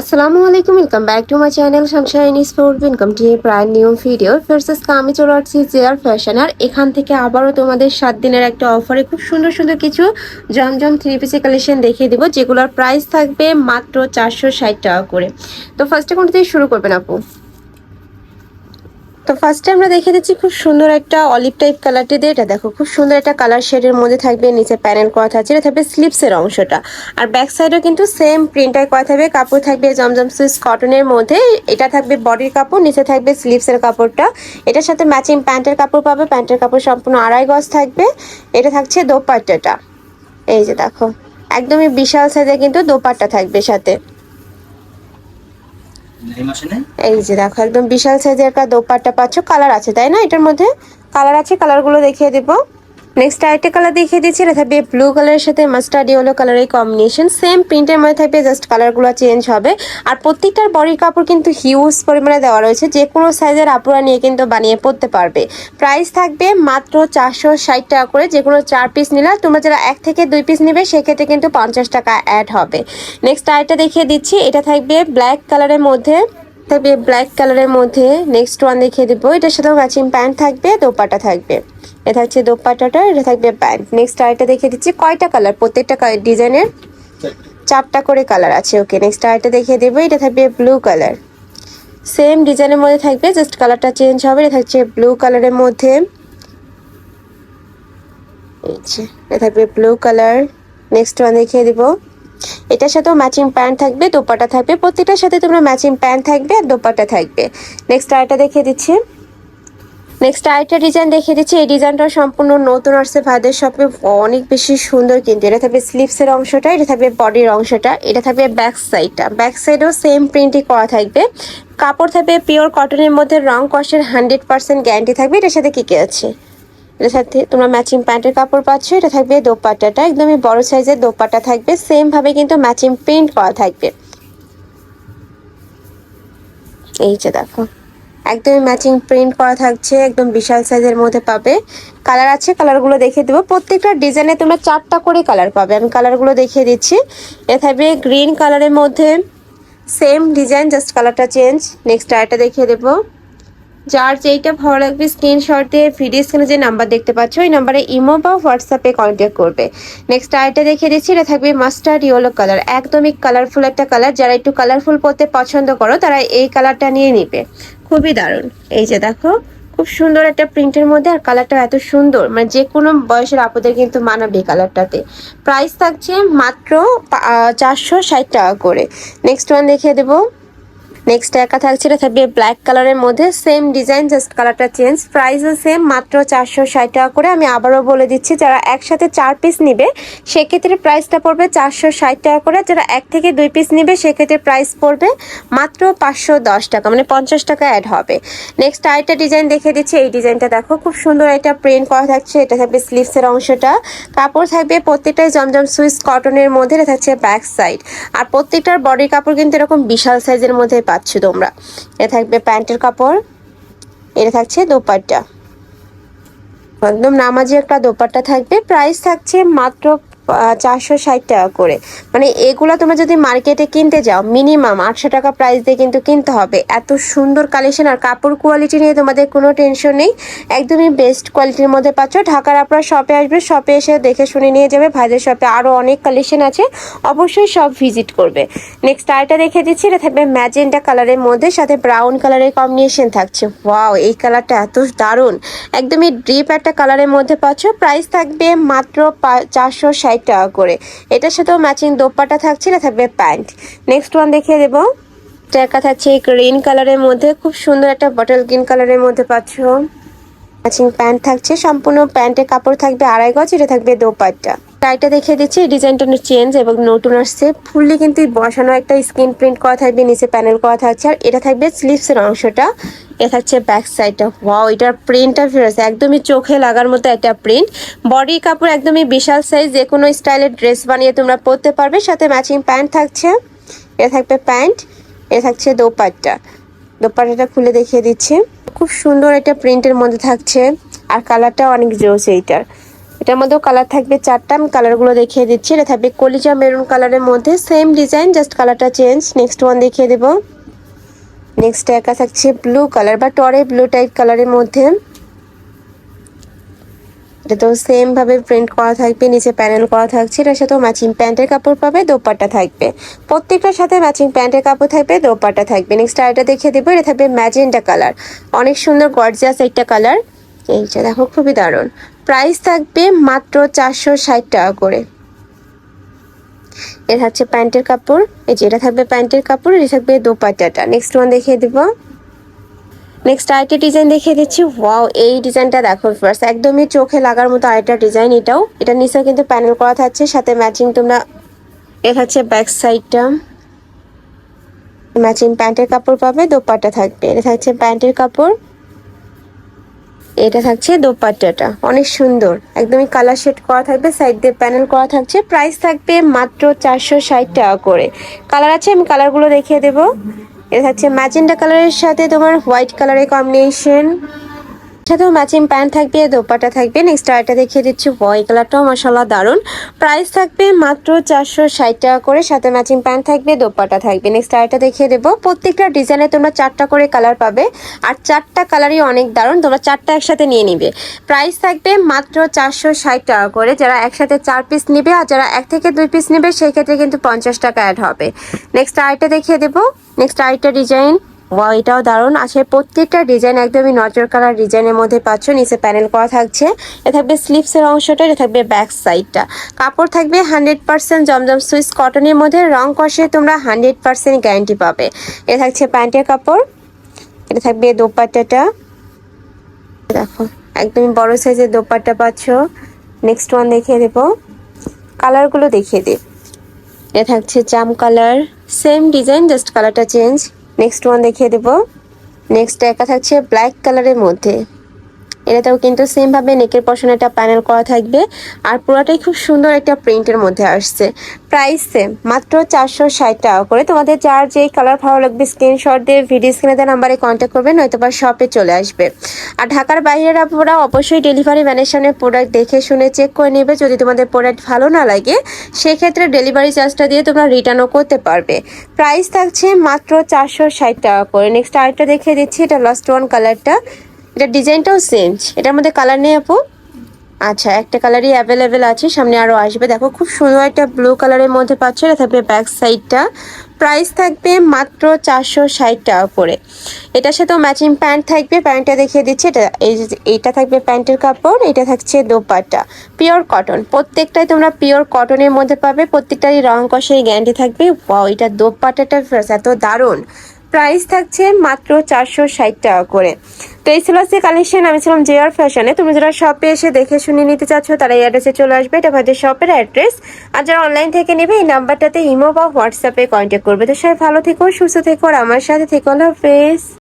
আসসালামু আলাইকুম welcome back to my channel sunshine sport income টি প্রায় নিউ ভিডিও ফার্সেস আমি চলে আসছি জেয়ার ফ্যাশন আর এখান থেকে আবারও তোমাদের সাত দিনের একটা অফারে খুব সুন্দর সুন্দর কিছু জমজম থ্রি পিসের কালেকশন দেখিয়ে দিব, যেগুলোর প্রাইস থাকবে মাত্র চারশো ষাট টাকা করে। তো ফার্স্টে কোনটা থেকে শুরু করবেন আপু? তো ফার্স্টে আমরা দেখে দিচ্ছি খুব সুন্দর একটা অলিভ টাইপ কালারটি দিয়ে এটা দেখো, খুব সুন্দর একটা কালার শেডের মধ্যে থাকবে, নিচে প্যানেল করা থাকছে, এটা থাকবে স্লিপসের অংশটা। আর ব্যাক সাইডেও কিন্তু সেম প্রিন্টাই করা থাকবে, কাপড় থাকবে জমজম সুইস কটনের মধ্যে, এটা থাকবে বডির কাপড়, নিচে থাকবে স্লিপসের কাপড়টা। এটার সাথে ম্যাচিং প্যান্টের কাপড় পাবে, প্যান্টের কাপড় সম্পূর্ণ আড়াই গজ থাকবে, এটা থাকছে দোপাট্টাটা। এই যে দেখো, একদমই বিশাল সাইজে কিন্তু দোপাট্টা থাকবে সাথে। এই যে দেখো, একদম বিশাল সাইজের একটা দোপাট্টা পাচ্ছ কালার আছে, তাই না? এটার মধ্যে কালার আছে কালারগুলো দেখিয়ে দেবো। নেক্সট আরেকটা কালার দেখিয়ে দিচ্ছি। এটা থাকবে ব্লু কালারের সাথে মাস্টার্ড ইয়েলো কালারের কম্বিনেশন সেম প্রিন্টের মধ্যে থাকবে জাস্ট কালারগুলো চেঞ্জ হবে। আর প্রত্যেকটার বডির কাপড় কিন্তু হিউজ পরিমাণে দেওয়া রয়েছে। যে কোনো সাইজের আপুরা নিয়ে কিন্তু বানিয়ে পড়তে পারবে। প্রাইস থাকবে মাত্র চারশো ষাট টাকা করে। যে কোনো চার পিস নিলে, তোমরা যারা এক থেকে দুই পিস নেবে, সেক্ষেত্রে কিন্তু পঞ্চাশ টাকা অ্যাড হবে। নেক্সট আরেকটা দেখিয়ে দিচ্ছি। এটা থাকবে ব্ল্যাক কালারের মধ্যে থাকবে ব্ল্যাক কালারের মধ্যে। নেক্সট ওয়ান দেখিয়ে দিব। এটার সাথেও ম্যাচিং প্যান্ট থাকবে দোপাটা থাকবে। এটা থাকছে দোপাটাটা এটা থাকবে প্যান্ট নেক্সট আরেকটা দেখিয়ে দিচ্ছি, কয়টা কালার প্রত্যেকটা ডিজাইনের চারটা করে কালার আছে। ওকে নেক্সট আরেকটা দেখিয়ে দেবো, এটা থাকবে ব্লু কালার সেম ডিজাইনের মধ্যে থাকবে জাস্ট কালারটা চেঞ্জ হবে। এটা থাকছে ব্লু কালারের মধ্যে। এটা থাকবে ব্লু কালার নেক্সট ওয়ান দেখিয়ে দিব। এটার সাথেও ম্যাচিং প্যান্ট থাকবে দোপাটা থাকবে, প্রত্যেকটার সাথে তোমরা ম্যাচিং প্যান্ট থাকবে আর দোপাটা থাকবে। নেক্সট আরেকটা দেখিয়ে দিচ্ছি। নেক্সট আরেকটা ডিজাইন দেখিয়ে দিচ্ছি। এই ডিজাইনটা সম্পূর্ণ নতুন আসছে ভাইদের শপে অনেক বেশি সুন্দর কিন্তু। এটা থাকবে স্লিপসের অংশটা, এটা থাকবে বডির অংশটা, এটা থাকবে ব্যাক সাইডটা ব্যাক সাইডেও সেম প্রিন্টই করা থাকবে। কাপড় থাকবে পিওর কটনের মধ্যে রং কষের হান্ড্রেড পার্সেন্ট গ্যারান্টি থাকবে। এটার সাথে কী কী আছে? এটার সাথে তোমরা ম্যাচিং প্যান্টের কাপড় পাচ্ছ, এটা থাকবে দোপাট্টাটা, একদমই বড় সাইজের দোপাট্টা থাকবে সেম ভাবে কিন্তু ম্যাচিং প্রিন্ট করা থাকবে। এই যে দেখো, একদমই ম্যাচিং প্রিন্ট করা থাকছে, একদম বিশাল সাইজের মধ্যে পাবে। কালার আছে কালারগুলো দেখিয়ে দেবো। প্রত্যেকটা ডিজাইনে তোমরা চারটা করে কালার পাবে। আমি কালারগুলো দেখিয়ে দিচ্ছি। এটা থাকবে গ্রিন কালারের মধ্যে। সেম ডিজাইন জাস্ট কালারটা চেঞ্জ নেক্সট আরেকটা দেখিয়ে দেবো। যার যেইটা ভালো লাগবে স্ক্রিনশট দিয়ে ভিডিও স্ক্রিনে যে নাম্বার দেখতে পাচ্ছ, ওই নাম্বারে ইমো বা হোয়াটসঅ্যাপে কন্ট্যাক্ট করবে। নেক্সট আরেকটা দেখিয়ে দিচ্ছি, এটা থাকবে মাস্টার্ড ইয়েলো কালার একদমই কালারফুল একটা কালার যারা একটু কালারফুল পরতে পছন্দ করো, তারা এই কালারটা নিয়ে নিবে। খুবই দারুণ। এই যে দেখো, খুব সুন্দর একটা প্রিন্টের মধ্যে, আর কালারটা এত সুন্দর। মানে যে কোনো বয়সের আপদের কিন্তু মানাবে কালারটাতে প্রাইস থাকছে মাত্র চারশো ষাট টাকা করে। নেক্সট ওয়ান দেখিয়ে দেবো। নেক্সট একা থাকছে এটা থাকবে ব্ল্যাক কালারের মধ্যে। সেম ডিজাইন জাস্ট কালারটা চেঞ্জ প্রাইসও সেম মাত্র চারশো ষাট টাকা করে। আমি আবারও বলে দিচ্ছি, যারা একসাথে চার পিস নিবে, সেক্ষেত্রে প্রাইসটা পড়বে চারশো ষাট টাকা করে। যারা এক থেকে দুই পিস নিবে, সেক্ষেত্রে প্রাইস পড়বে মাত্র পাঁচশো দশ টাকা মানে পঞ্চাশ টাকা অ্যাড হবে। নেক্সট আরেকটা ডিজাইন দেখে দিচ্ছি। এই ডিজাইনটা দেখো, খুব সুন্দর একটা প্রিন্ট করা থাকছে। এটা থাকবে স্লিভসের অংশটা। কাপড় থাকবে প্রত্যেকটাই জমজম সুইস কটনের মধ্যে থাকছে ব্যাক সাইড আর প্রত্যেকটার বডির কাপড় কিন্তু এরকম বিশাল সাইজের মধ্যে পাচ্ছ। তোমরা। এটা থাকবে প্যান্টের কাপড়, এটা থাকছে দোপাট্টা। একদম নামাজি একটা দোপাট্টা থাকবে। প্রাইস থাকছে মাত্র চারশো ষাট টাকা করে। মানে এগুলো তোমরা যদি মার্কেটে কিনতে যাও, মিনিমাম আটশো টাকা প্রাইস দিয়ে কিন্তু কিনতে হবে। এত সুন্দর কালেকশন আর কাপড় কোয়ালিটি নিয়ে তোমাদের কোনো টেনশন নেই। একদমই বেস্ট কোয়ালিটির মধ্যে পাচ্ছ। ঢাকার আপনারা শপে আসবে শপে এসে দেখে শুনে নিয়ে যাবে। ভাইদের শপে আরও অনেক কালেকশন আছে। অবশ্যই সব ভিজিট করবে। নেক্সট আরেকটা দেখে দিচ্ছি, এটা থাকবে ম্যাজেন্টা কালারের মধ্যে, সাথে ব্রাউন কালারের কম্বিনেশন থাকছে। ওয়াও এই কালারটা এত দারুণ। একদমই ডিপ একটা কালারের মধ্যে পাচ্ছ। প্রাইস থাকবে মাত্র চারশো ষাট টাকা করে। এটার সাথেও ম্যাচিং দোপাটা থাকছে না থাকবে প্যান্ট নেক্সট ওয়ান দেখিয়ে দেবো। টাকা থাকছে গ্রিন কালারের মধ্যে। খুব সুন্দর একটা বটল গ্রিন কালারের মধ্যে পাচ্ছ। ম্যাচিং প্যান্ট থাকছে, সম্পূর্ণ প্যান্টের কাপড় থাকবে আড়াই গজ, এটা থাকবে দোপাট্টা। টাইটা দেখিয়ে দিচ্ছি, এই ডিজাইনটা চেঞ্জ এবং নতুন আসছে। ফুললি কিন্তু বসানো একটা স্ক্রিন প্রিন্ট করা থাকবে, নিচে প্যানেল করা থাকছে, আর এটা থাকবে স্লিভসের অংশটা। এটা থাকছে ব্যাক সাইডটা ওয়াও এটার প্রিন্টটা ফিরেছে একদমই চোখে লাগার মতো একটা প্রিন্ট বডি কাপড় একদমই বিশাল সাইজ যে কোনো স্টাইলের ড্রেস বানিয়ে তোমরা পরতে পারবে, সাথে ম্যাচিং প্যান্ট থাকছে। এটা থাকবে প্যান্ট এটা থাকছে দোপাট্টা। দোপাট্টাটা খুলে দেখিয়ে দিচ্ছি। খুব সুন্দর একটা প্রিন্টের মধ্যে থাকছে, আর কালারটা অনেক জোস এইটার। এটার মধ্যেও কালার থাকবে চারটা। আমি কালারগুলো দেখিয়ে দিচ্ছি। এটা থাকবে কলিজা মেরুন কালারের মধ্যে। সেম ডিজাইন জাস্ট কালারটা চেঞ্জ নেক্সট ওয়ান দেখিয়ে দেবো। নেক্সট একা থাকছে ব্লু কালার বা টরে ব্লু টাইপ কালারের মধ্যে। এটা তো সেম ভাবে প্রিন্ট করা থাকবে, নিচে প্যানেল করা থাকছে। এটার সাথেও ম্যাচিং প্যান্টের কাপড় পাবে, দোপাট্টা থাকবে। প্রত্যেকটার সাথে ম্যাচিং প্যান্টের কাপড় থাকবে, দোপাট্টা থাকবে। নেক্সট আরেকটা দেখিয়ে দেবো, এটা থাকবে ম্যাজেন্টা কালার অনেক সুন্দর গর্জিয়াস একটা কালার এইটা দেখো, খুবই দারুণ। প্রাইস থাকবে মাত্র চারশো ষাট টাকা করে। এটা হচ্ছে প্যান্টের কাপড়। এই যে এটা থাকবে প্যান্টের কাপড়, এটা থাকবে দোপাট্টাটা। নেক্সট ওয়ান দেখিয়ে দেবো। নেক্সট আরেকটা ডিজাইন দেখিয়ে দিচ্ছি। ওয়াও এই ডিজাইনটা দেখো ফার্স্ট একদমই চোখে লাগার মতো আরেকটা ডিজাইন এটাও। এটা নিচে কিন্তু প্যানেল করা থাকছে, সাথে ম্যাচিং তোমরা এটা হচ্ছে ব্যাক সাইডটা ম্যাচিং প্যান্টের কাপড় পাবে, দোপাট্টা থাকবে। এটা থাকছে প্যান্টের কাপড়। এটা থাকছে দোপাট্টাটা। অনেক সুন্দর। একদমই কালার শেড করা থাকবে সাইড দিয়ে প্যানেল করা থাকছে। প্রাইস থাকবে মাত্র চারশো ষাট টাকা করে। কালার আছে, আমি কালারগুলো দেখিয়ে দেবো। এটা থাকছে ম্যাজেন্ডা কালারের সাথে তোমার হোয়াইট কালারের কম্বিনেশন সাথেও ম্যাচিং প্যান্ট থাকবে দোপাটা থাকবে। নেক্সট আরেকটা দেখিয়ে দিচ্ছি হোয়াইট কালারটাও মশালা দারুণ। প্রাইস থাকবে মাত্র চারশো ষাট টাকা করে, সাথে ম্যাচিং প্যান্ট থাকবে দোপাটা থাকবে। নেক্সট আরেকটা দেখিয়ে দেবো, প্রত্যেকটা ডিজাইনে তোমরা চারটা করে কালার পাবে। আর চারটা কালারই অনেক দারুণ, তোমরা চারটা একসাথে নিয়ে নিবে। প্রাইস থাকবে মাত্র চারশো ষাট টাকা করে, যারা একসাথে চার পিস নিবে আর যারা এক থেকে দুই পিস নেবে, সেই ক্ষেত্রে কিন্তু পঞ্চাশ টাকা অ্যাড হবে। নেক্সট আরেকটা দেখিয়ে দেবো নেক্সট আরেকটা ডিজাইন ওয়াও এটাও দারুণ। আছে প্রত্যেকটা ডিজাইন একদমই নজর কালার ডিজাইনের মধ্যে পাচ্ছ। নিচে প্যানেল করা থাকছে। এ থাকবে স্লিপসের অংশটা এটা থাকবে ব্যাক সাইডটা কাপড় থাকবে হান্ড্রেড পার্সেন্ট জমজম সুইস কটনের মধ্যে রং কষে তোমরা হান্ড্রেড পার্সেন্ট গ্যারান্টি পাবে। এ থাকছে প্যান্টের কাপড়। এটা থাকবে দোপাট্টাটা। দেখো, একদমই বড় সাইজের দোপাট্টা পাচ্ছ। নেক্সট ওয়ান দেখিয়ে দেবো। কালারগুলো দেখিয়ে দিই এ থাকছে জাম কালার সেম ডিজাইন জাস্ট কালারটা চেঞ্জ নেক্সট ওয়ান দেখিয়ে দেবো। নেক্সট একা থাকছে ব্ল্যাক কালারের মধ্যে। এটাতেও কিন্তু সেমভাবে নেকের পশনে একটা প্যানেল করা থাকবে। আর পুরোটাই খুব সুন্দর একটা প্রিন্টের মধ্যে আসছে। প্রাইস সেম মাত্র চারশো ষাট টাকা করে। তোমাদের যার যেই কালার ভালো লাগবে স্ক্রিনশট দিয়ে ভিডিও স্ক্রিনে দেওয়া নাম্বারে কন্ট্যাক্ট করবে নয়তো বা শপে চলে আসবে। আর ঢাকার বাইরের আপনারা অবশ্যই ডেলিভারি ম্যানের সামনে প্রোডাক্ট দেখে শুনে চেক করে নেবে। যদি তোমাদের প্রোডাক্ট ভালো না লাগে, সেক্ষেত্রে ডেলিভারি চার্জটা দিয়ে তোমরা রিটার্নও করতে পারবে। প্রাইস থাকছে মাত্র চারশো ষাট টাকা করে। নেক্সট আরেকটা দেখিয়ে দিচ্ছি, এটা লাস্ট ওয়ান কালারটা এটা ডিজাইনটাও চেঞ্জ এটার মধ্যে কালার নেই আপু। আচ্ছা একটা কালারই অ্যাভেলেবেল আছে, সামনে আরও আসবে। দেখো, খুব সুন্দর একটা ব্লু কালারের মধ্যে পাচ্ছ, এটা থাকবে ব্যাক সাইডটা প্রাইস থাকবে মাত্র চারশো ষাট টাকা করে এটার সাথেও ম্যাচিং প্যান্ট থাকবে প্যান্টটা দেখিয়ে দিচ্ছি। এটা এইটা থাকবে প্যান্টের কাপড়, এটা থাকছে দোপাট্টা। পিওর কটন প্রত্যেকটাই তোমরা পিওর কটনের মধ্যে পাবে, প্রত্যেকটারই রং কষের গ্যারান্টি থাকবে। ওয়াও এটা দোপাট্টাটা এত দারুণ। প্রাইস থাকছে মাত্র চারশো ষাট টাকা করে। তো এই ছিল আজকে কালেকশন আমি ছিলাম জে আর ফ্যাশনে তুমি যারা শপে এসে দেখে শুনে নিতে চাচ্ছ, তারা এই অ্যাড্রেসে চলে আসবে। এটা হয়তো শপের অ্যাড্রেস আর যারা অনলাইন থেকে নেবে, এই নাম্বারটাতে ইমো বা হোয়াটসঅ্যাপে কন্ট্যাক্ট করবে। তো সবাই ভালো থেকো, সুস্থ থেকো, আর আমার সাথে থেকো, আল্লাহ হাফেজ।